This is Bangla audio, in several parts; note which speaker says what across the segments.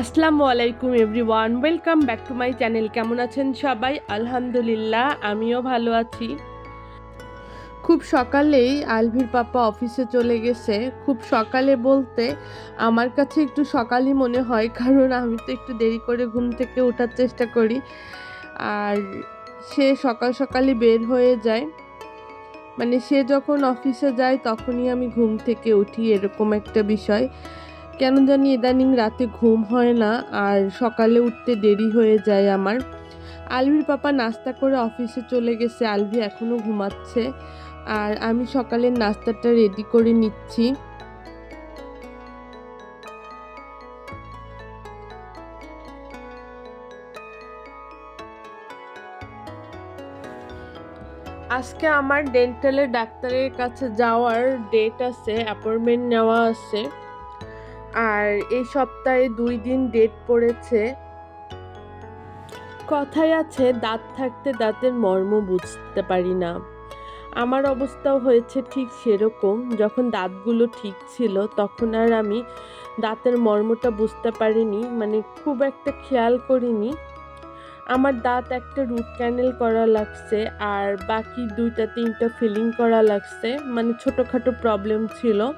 Speaker 1: আসসালামু আলাইকুম everyone, welcome back to my channel. কেমন আছেন সবাই? আলহামদুলিল্লাহ, আমিও ভালো আছি। খুব সকালেই আলভির পাপা অফিসে চলে গেছে। খুব সকালে বলতে আমার কাছে একটু সকালই মনে হয়, কারণ আমি তো একটু দেরি করে ঘুম থেকে ওঠার চেষ্টা করি। আর সে সকাল সকালই বের হয়ে যায়। মানে সে যখন অফিসে যায়, তখনই আমি ঘুম থেকে উঠি, এরকম একটা বিষয়। কেন জানি ইদানিং রাতে ঘুম হয় না আর সকালে উঠতে দেরি হয়ে যায় আমার। আলভির পাপা নাস্তা করে অফিসে চলে গেছে। আলভি এখনও ঘুমাচ্ছে আর আমি সকালের নাস্তাটা রেডি করে নিচ্ছি। আজকে আমার ডেন্টালের ডাক্তারের কাছে যাওয়ার ডেট আছে অ্যাপয়েন্টমেন্ট নেওয়া আছে। আর এই সপ্তাহে দুই দিন ডেট পড়েছে। কথায় আছে, দাঁত থাকতে দাঁতের মর্ম বুঝতে পারি না। আমার অবস্থাও হয়েছে ঠিক সেরকম, যখন দাঁতগুলো ঠিক ছিল তখন আর আমি দাঁতের মর্মটা বুঝতে পারিনি মানে খুব একটা খেয়াল করিনি। আমার দাঁত একটা রুট ক্যানেল করা লাগছে আর বাকি দুইটা তিনটা ফিলিং করা লাগছে মানে ছোটোখাটো প্রবলেম ছিল।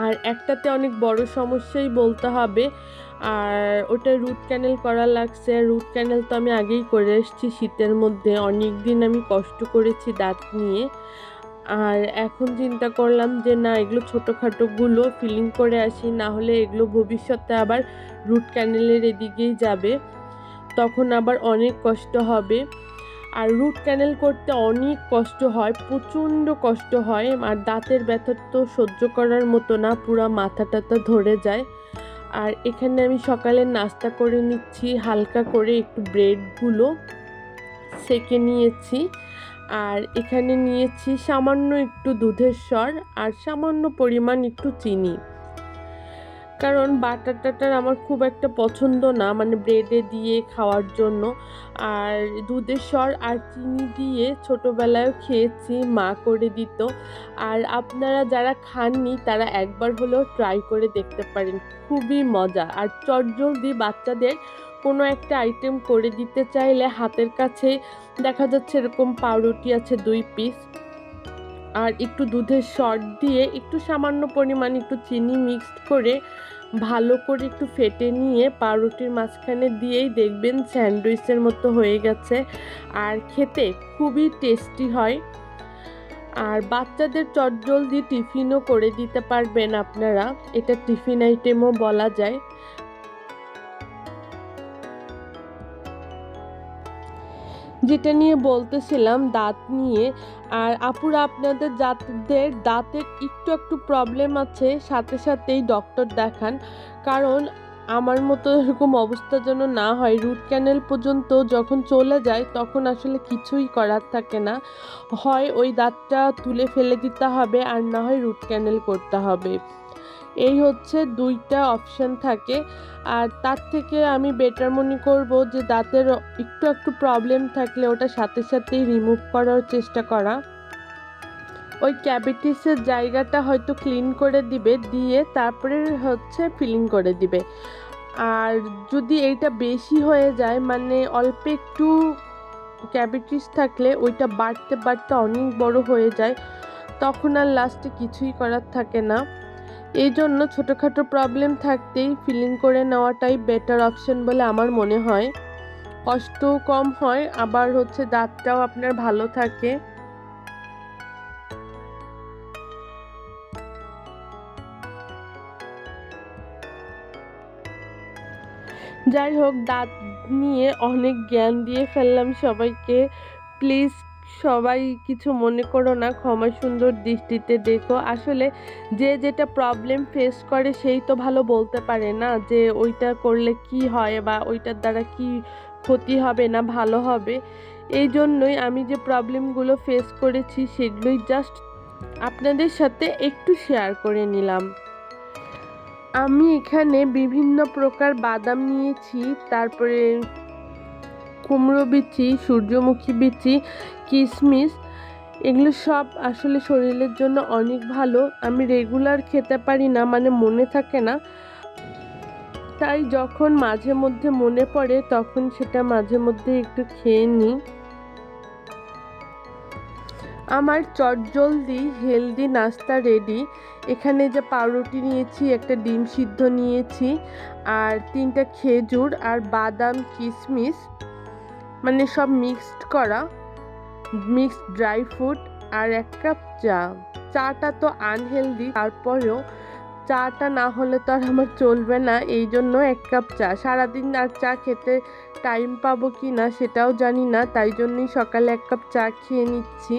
Speaker 1: আর একটাতে অনেক বড় সমস্যাই বলতে হবে। আর ওটা রুট ক্যানেল করা লাগছে। রুট ক্যানেল তো আমি আগেই করে এসেছি শীতের মধ্যে। অনেক দিন আমি কষ্ট করেছি দাঁত নিয়ে। আর এখন চিন্তা করলাম যে, না, এগুলো ছোটোখাটোগুলো ফিলিং করে আসি, না হলে এগুলো ভবিষ্যতে আবার রুট ক্যানেলের এদিকেই যাবে। তখন আবার অনেক কষ্ট হবে। আর রুট ক্যানেল করতে অনেক কষ্ট হয়, প্রচণ্ড কষ্ট হয় আর দাঁতের ব্যথা তো সহ্য করার মতো না, পুরো মাথা টাথা ধরে যায়। আর এখানে আমি সকালে নাস্তা করে নিচ্ছি, হালকা করে একটু ব্রেডগুলো সেকে নিয়েছি। আর এখানে নিয়েছি সামান্য একটু দুধের স্বর আর সামান্য পরিমাণ একটু চিনি। কারণ বাটার টাটার আমার খুব একটা পছন্দ না মানে ব্রেডে দিয়ে খাওয়ার জন্য। আর দুধের স্বর আর চিনি দিয়ে ছোটোবেলায়ও খেয়েছি, মা করে দিত। আর আপনারা যারা খাননি, তারা একবার হলেও ট্রাই করে দেখতে পারেন। খুবই মজা। আর চটজলদি বাচ্চাদের কোনো একটা আইটেম করে দিতে চাইলে হাতের কাছে দেখা যাচ্ছে এরকম পাউরুটি আছে দুই পিস আর একটু দুধের শর্ট দিয়ে একটু সামান্য পরিমাণ একটু চিনি মিক্সড করে ভালো করে একটু ফেটে নিয়ে পাউরুটির মাঝখানে দিয়েই দেখবেন স্যান্ডউইচের মতো হয়ে গেছে। আর খেতে খুবই টেস্টি হয়। আর বাচ্চাদের চটজলদি টিফিনও করে দিতে পারবেন আপনারা। এটা টিফিন আইটেমও বলা যায়। যেটা নিয়ে বলতেছিলাম, দাঁত নিয়ে। আর আপুরা আপনাদের যাদের দাঁতের একটু একটু প্রবলেম আছে, সাথে সাথেই ডক্টর দেখান। কারণ আমার মতো এরকম অবস্থা যেন না হয় রুট ক্যানেল পর্যন্ত যখন চলে যায়, তখন আসলে কিছুই করার থাকে না। হয় ওই দাঁতটা তুলে ফেলে দিতে হবে, আর না হয় রুট ক্যানেল করতে হবে। এই হচ্ছে দুইটা অপশান থাকে। আর তার থেকে আমি বেটার মনে করব যে দাঁতের একটু একটু প্রবলেম থাকলে ওটা সাথে সাথেই রিমুভ করার চেষ্টা করা। ওই ক্যাভিটিসের জায়গাটা হয়তো ক্লিন করে দিবে, দিয়ে তারপরে হচ্ছে ফিলিং করে দিবে। আর যদি এইটা বেশি হয়ে যায় মানে অল্প একটু ক্যাভিটিস থাকলে ওইটা বাড়তে বাড়তে অনেক বড় হয়ে যায়, তখন আর লাস্টে কিছুই করার থাকে না। এই জন্য ছোটোখাটো প্রবলেম থাকতেই ফিলিং করে নেওয়াটাই বেটার অপশন বলে আমার মনে হয়। কষ্টও কম হয়, আবার হচ্ছে দাঁতটাও আপনার ভালো থাকে। যাই হোক, দাঁত নিয়ে অনেক জ্ঞান দিয়ে ফেললাম সবাইকে। প্লিজ সবাই কিছু মনে করো না, ক্ষমা সুন্দর দৃষ্টিতে দেখো। আসলে যে যেটা প্রবলেম ফেস করে সেই তো ভালো বলতে পারে না যে ওইটা করলে কি হয় বা ওইটার দ্বারা কি ক্ষতি হবে না ভালো হবে। এই জন্যই আমি যে প্রবলেমগুলো ফেস করেছি সেগুলোই জাস্ট আপনাদের সাথে একটু শেয়ার করে নিলাম। আমি এখানে বিভিন্ন প্রকার বাদাম নিয়েছি, তারপরে কুমড়ো বিচি, সূর্যমুখী বিচি কিশমিশ এগুলো সব আসলে শরীরের জন্য অনেক ভালো। আমি রেগুলার খেতে পারি না মানে মনে থাকে না। তাই যখন মাঝে মধ্যে মনে পড়ে, তখন সেটা মাঝে মধ্যে একটু খেয়ে নিই। আমার চটজলদি, হেলদি নাস্তা রেডি এখানে যে পাউরুটি নিয়েছি, একটা ডিম সিদ্ধ নিয়েছি, আর তিনটা খেজুর, আর বাদাম কিশমিশ মানে সব মিক্সড করা মিক্সড ড্রাই ফ্রুট আর এক কাপ চা। চাটা তো আনহেলদি তারপরেও চাটা না হলে তো আর আমার চলবে না, এই জন্য এক কাপ চা। সারাদিন আর চা খেতে টাইম পাবো কি না সেটাও জানি না, তাই জন্যই সকালে এক কাপ চা খেয়ে নিচ্ছি।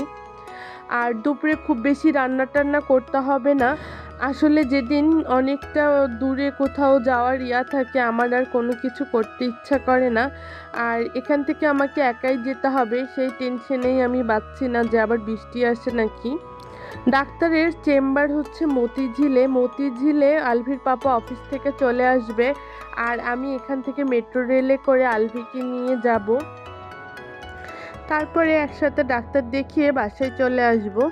Speaker 1: আর দুপুরে খুব বেশি রান্না টান্না করতে হবে না আসলে যেদিন অনেকটা দূরে কোথাও যাওয়ার ইয়া থাকে, আমার আর কোনো কিছু করতে ইচ্ছা করে না। আর এখান থেকে আমাকে একাই যেতে হবে, সেই টেনশনেই আমি বাঁচছি না যে আবার বৃষ্টি আসে নাকি। ডাক্তারের চেম্বার হচ্ছে মতিঝিলে। মতিঝিলে আলভির পাপা অফিস থেকে চলে আসবে আর আমি এখান থেকে মেট্রো রেলে করে আলভিকে নিয়ে যাব। তারপরে একসাথে ডাক্তার দেখিয়ে বাসায় চলে আসব।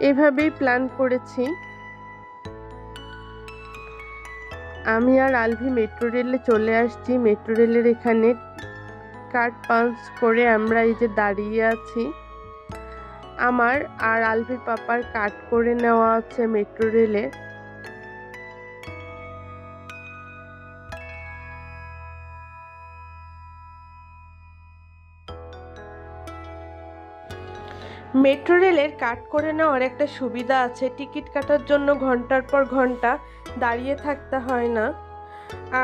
Speaker 1: এভাবেই প্ল্যান করেছি। আমি আর আলভি মেট্রো রেলে চলে আসছি। মেট্রো রেলের এখানে কার্ড পাঞ্চ করে আমরা এই যে দাঁড়িয়ে আছি। আমার আর আলভির পাপার কাট করে নেওয়া আছে মেট্রো রেলে। মেট্রো রেলের কাট করে নেওয়ার একটা সুবিধা আছে। টিকিট কাটার জন্য ঘণ্টার পর ঘণ্টা দাঁড়িয়ে থাকতে হয় না।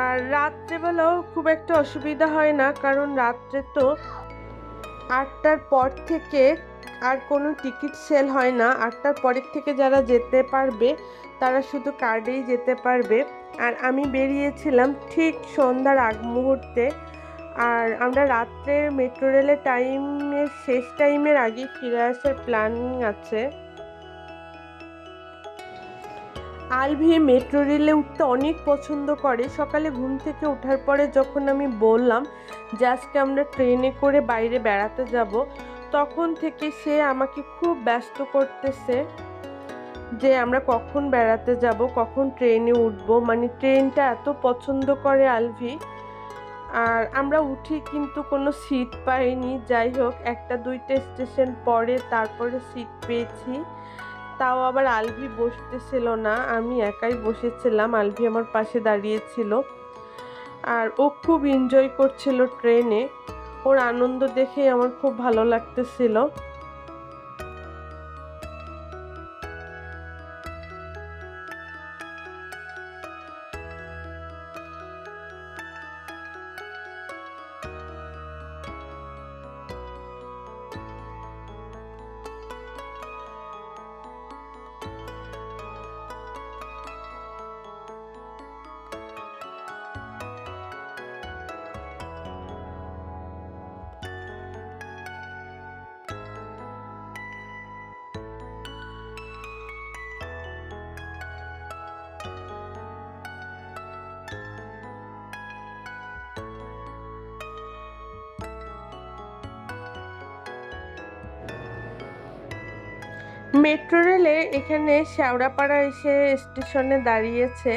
Speaker 1: আর রাত্রেবেলাও খুব একটা অসুবিধা হয় না, কারণ রাত্রে তো আটটার পর থেকে আর কোনো টিকিট সেল হয় না। আটটার পরের থেকে যারা যেতে পারবে, তারা শুধু কার্ডেই যেতে পারবে। আর আমি বেরিয়েছিলাম ঠিক সন্ধ্যার আগ মুহূর্তে আর আমরা রাত্রে মেট্রো রেলের টাইমের শেষ টাইমের আগে ফিরে আসার প্ল্যানিং আছে। আলভি মেট্রো রেলে উঠতে অনেক পছন্দ করে। সকালে ঘুম থেকে ওঠার পরে যখন আমি বললাম, যে আজকে আমরা ট্রেনে করে বাইরে বেড়াতে যাব, তখন থেকে সে আমাকে খুব ব্যস্ত করতেছে যে আমরা কখন বেড়াতে যাব, কখন ট্রেনে উঠবো। মানে ট্রেনটা এত পছন্দ করে আলভি। আর আমরা উঠি কিন্তু কোনো সিট পাইনি। যাই হোক একটা দুইটা স্টেশন পরে তারপরে সিট পেয়েছি। তাও আবার আলভি বসতেছিল না, আমি একাই বসেছিলাম, আলভি আমার পাশে দাঁড়িয়েছিল। আর ও খুব এনজয় করছিল ট্রেনে ওর আনন্দ দেখেই আমার খুব ভালো লাগতেছিল। মেট্রো রেলে এখানে শেওড়াপাড়া এসে স্টেশনে দাঁড়িয়েছে।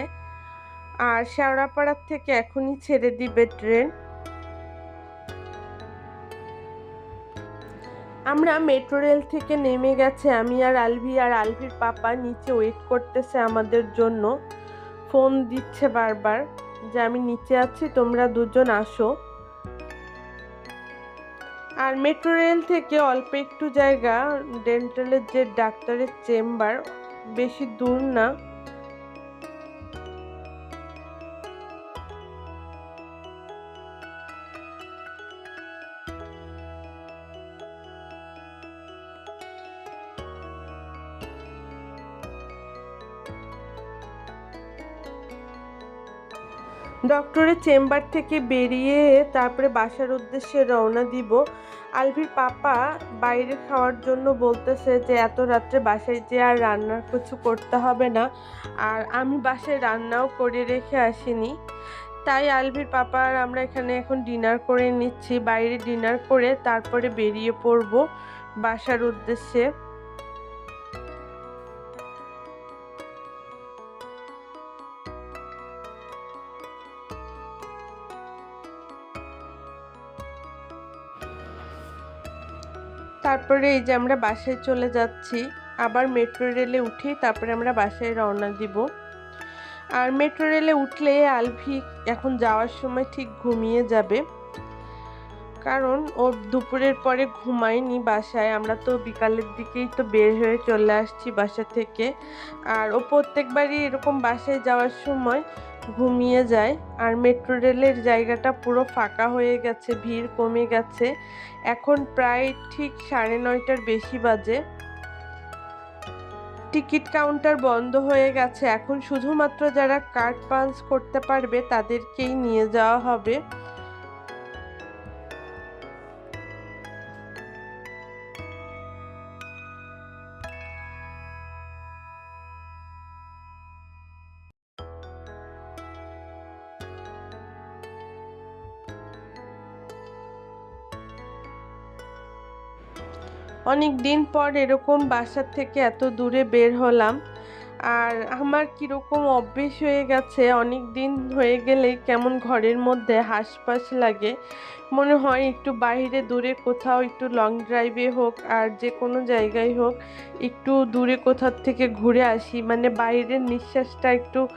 Speaker 1: আর শেওড়াপাড়ার থেকে এখনই ছেড়ে দিবে ট্রেন। আমরা মেট্রো রেল থেকে নেমে গেছে। আমি আর আলভি আর আলভির পাপা নিচে ওয়েট করতেছে আমাদের জন্য। ফোন দিচ্ছে বারবার যে আমি নিচে আছি, তোমরা দুজন আসো। আর মেট্রো রেল থেকে অল্প একটু জায়গা ডেন্টালের যে ডাক্তারের চেম্বার বেশি দূর না। ডক্টরের চেম্বার থেকে বেরিয়ে তারপরে বাসার উদ্দেশ্যে রওনা দিব। আলভির পাপা বাইরে খাওয়ার জন্য বলতেছে যে, এত রাত্রে বাসায় যে আর রান্নার কিছু করতে হবে না। আর আমি বাসায় রান্নাও করে রেখে আসিনি। তাই আলভির পাপা আর আমরা এখানে এখন ডিনার করে নিচ্ছি। বাইরে ডিনার করে তারপরে বেরিয়ে পড়ব বাসার উদ্দেশ্যে। তারপরে এই যে আমরা বাসায় চলে যাচ্ছি, আবার মেট্রো রেলে উঠি, তারপরে আমরা বাসায় রওনা দিব। আর মেট্রো রেলে উঠলে আলভি এখন যাওয়ার সময় ঠিক ঘুমিয়ে যাবে। কারণ ও দুপুরের পরে ঘুমায়নি বাসায়। আমরা তো বিকালের দিকেই তো বের হয়ে চলে আসছি বাসা থেকে। আর ও প্রত্যেকবারই এরকম বাসায় যাওয়ার সময় ঘুমিয়ে যায়। আর মেট্রো রেলের জায়গাটা পুরো ফাঁকা হয়ে গেছে, ভিড় কমে গেছে। এখন প্রায় ঠিক সাড়ে নয়টার বেশি বাজে। টিকিট কাউন্টার বন্ধ হয়ে গেছে। এখন শুধুমাত্র যারা কার্ড পাঞ্চ করতে পারবে তাদেরকেই নিয়ে যাওয়া হবে। অনেক দিন পর এরকম বাসার থেকে এত দূরে বের হলাম আর আমার কীরকম অভ্যেস হয়ে গেছে অনেক দিন হয়ে গেলে কেমন ঘরের মধ্যে হাঁসপাস লাগে। মনে হয় একটু বাইরে দূরে কোথাও একটু লং ড্রাইভে হোক আর যে কোনো জায়গায় হোক একটু দূরে কোথাও থেকে ঘুরে আসি। মানে বাইরের নিঃশ্বাসটা একটু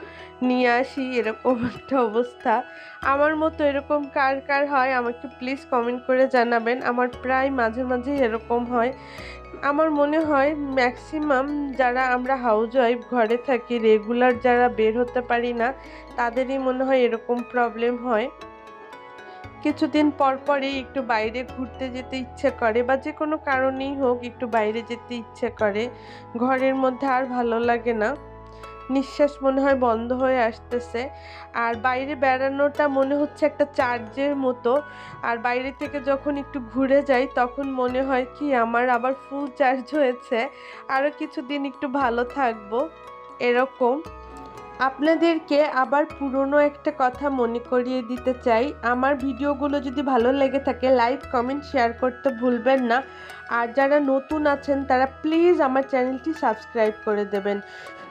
Speaker 1: নিয়ে আসি, এরকম একটা অবস্থা। আমার মতো এরকম কার কার হয় আমাকে প্লিজ কমেন্ট করে জানাবেন। আমার প্রায় মাঝে মাঝে এরকম হয় আমার মনে হয় ম্যাক্সিমাম যারা আমরা হাউস ওয়াইফ ঘরে থাকি রেগুলার যারা বের হতে পারি না, তাদেরই মনে হয় এরকম প্রবলেম হয়। কিছুদিন পর পরই একটু বাইরে ঘুরতে যেতে ইচ্ছে করে বা যে কোনো কারণেই হোক একটু বাইরে যেতে ইচ্ছে করে। ঘরের মধ্যে আর ভালো লাগে না। নিঃশ্বাস মনে হয় বন্ধ হয়ে আসতেছে। আর বাইরে বেড়ানোটা মনে হচ্ছে একটা চার্জের মতো। আর বাইরে থেকে যখন একটু ঘুরে যাই, তখন মনে হয় কি, আমার আবার ফুল চার্জ হয়েছে। আরও কিছুদিন একটু ভালো থাকব। এরকম। আপনাদেরকে আবার পুরনো একটা কথা মনে করিয়ে দিতে চাই। আমার ভিডিওগুলো যদি ভালো লেগে থাকে, লাইক, কমেন্ট, শেয়ার করতে ভুলবেন না। আর যারা নতুন আছেন, তারা প্লিজ আমার চ্যানেলটি সাবস্ক্রাইব করে দেবেন।